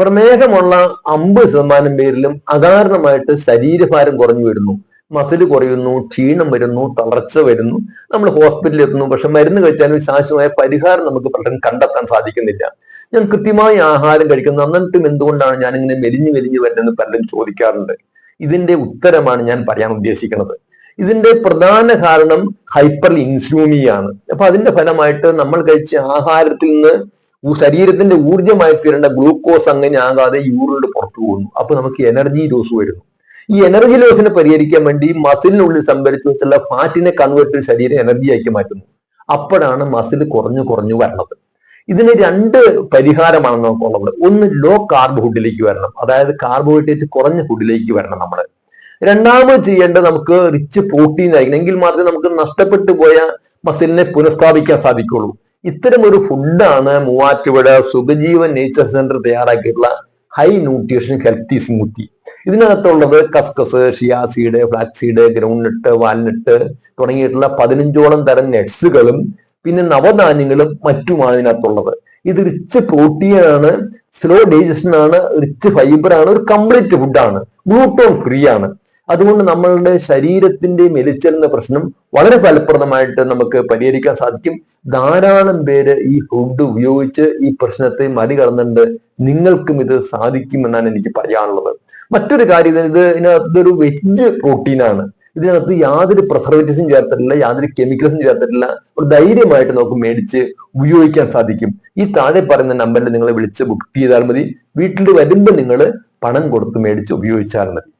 പ്രമേഹമുള്ള അമ്പത് ശതമാനം പേരിലും അകാരണമായിട്ട് ശരീരഭാരം കുറഞ്ഞു വരുന്നു. മസിൽ കുറയുന്നു ക്ഷീണം വരുന്നു തളർച്ച വരുന്നു. നമ്മൾ ഹോസ്പിറ്റലിൽ എത്തുന്നു. പക്ഷെ മരുന്ന് കഴിച്ചാലും ശാശ്വതമായ പരിഹാരം നമുക്ക് പലരും കണ്ടെത്താൻ സാധിക്കുന്നില്ല. ഞാൻ കൃത്യമായി ആഹാരം കഴിക്കുന്നു. എന്നിട്ടും എന്തുകൊണ്ടാണ് ഞാൻ ഇങ്ങനെ മെലിഞ്ഞു മെലിഞ്ഞു വരുന്നതെന്ന് പലരും ചോദിക്കാറുണ്ട്. ഇതിന്റെ ഉത്തരമാണ് ഞാൻ പറയാൻ ഉദ്ദേശിക്കുന്നത്. ഇതിന്റെ പ്രധാന കാരണം ഹൈപ്പർ ഇൻസ്യൂമിയാണ് അപ്പൊ അതിന്റെ ഫലമായിട്ട് നമ്മൾ കഴിച്ച ആഹാരത്തിൽ നിന്ന് ശരീരത്തിന്റെ ഊർജമായി തീരേണ്ട ഗ്ലൂക്കോസ് അങ്ങനെ ആകാതെ യൂറിനിൽ പുറത്തു പോകുന്നു. അപ്പൊ നമുക്ക് എനർജി ലോസ് വരുന്നു. ഈ എനർജി ലോസിനെ പരിഹരിക്കാൻ വേണ്ടി മസിലിനുള്ളിൽ സംഭരിച്ചു വെച്ചുള്ള ഫാറ്റിനെ കൺവേർട്ട് ശരീരം എനർജി ആക്കി മാറ്റുന്നു. അപ്പോഴാണ് മസിൽ കുറഞ്ഞു കുറഞ്ഞു വരണത്. ഇതിന് രണ്ട് പരിഹാരമാണ് നമുക്കുള്ളത്. ഒന്ന് ലോ കാർബ് വരണം. അതായത് കാർബോഹൈഡ്രേറ്റ് കുറഞ്ഞ ഫുഡിലേക്ക് വരണം നമ്മൾ രണ്ടാമത് ചെയ്യേണ്ടത് നമുക്ക് റിച്ച് പ്രോട്ടീൻ ആയിരിക്കണം. എങ്കിൽ മാത്രമേ നമുക്ക് നഷ്ടപ്പെട്ടു പോയ മസിലിനെ പുനഃസ്ഥാപിക്കാൻ സാധിക്കുള്ളൂ. ഇത്തരം ഒരു ഫുഡാണ് മൂവാറ്റുപുഴ സുഖജീവൻ നേച്ചർ സെന്റർ തയ്യാറാക്കിയിട്ടുള്ള ഹൈ ന്യൂട്രീഷൻ ഹെൽത്തി സ്മൂത്തി ഇതിനകത്തുള്ളത് കസ്കസ് chia seed flaxseed groundnut walnut തുടങ്ങിയിട്ടുള്ള പതിനഞ്ചോളം തരം നട്സുകളും പിന്നെ നവധാന്യങ്ങളും മറ്റുമാണ് ഇതിനകത്തുള്ളത്. ഇത് റിച്ച് പ്രോട്ടീൻ ആണ് സ്ലോ ഡൈജഷൻ ആണ് റിച്ച് ഫൈബർ ആണ് ഒരു കംപ്ലീറ്റ് ഫുഡാണ് ഗ്ലൂട്ടോൺ ഫ്രീ ആണ്. അതുകൊണ്ട് നമ്മളുടെ ശരീരത്തിന്റെ മെലിച്ചെന്ന പ്രശ്നം വളരെ ഫലപ്രദമായിട്ട് നമുക്ക് പരിഹരിക്കാൻ സാധിക്കും. ധാരാളം പേര് ഈ ഫുഡ് ഉപയോഗിച്ച് ഈ പ്രശ്നത്തെ മറികടന്നുണ്ട് നിങ്ങൾക്കും ഇത് സാധിക്കുമെന്നാണ് എനിക്ക് പറയാനുള്ളത്. മറ്റൊരു കാര്യം ഇത് ഇതിനകത്തൊരു വെജ് പ്രോട്ടീനാണ്. ഇതിനകത്ത് യാതൊരു പ്രിസർവേറ്റീവ്സും ചേർത്തിട്ടില്ല യാതൊരു കെമിക്കൽസും ചേർത്തിട്ടില്ല. ഒരു ധൈര്യമായിട്ട് നമുക്ക് മേടിച്ച് ഉപയോഗിക്കാൻ സാധിക്കും. ഈ താഴെ പറയുന്ന നമ്പറിൽ നിങ്ങൾ വിളിച്ച് ബുക്ക് ചെയ്താൽ മതി. വീട്ടിൽ വരുമ്പോൾ നിങ്ങൾ പണം കൊടുത്ത് മേടിച്ച് ഉപയോഗിച്ചാൽ മതി.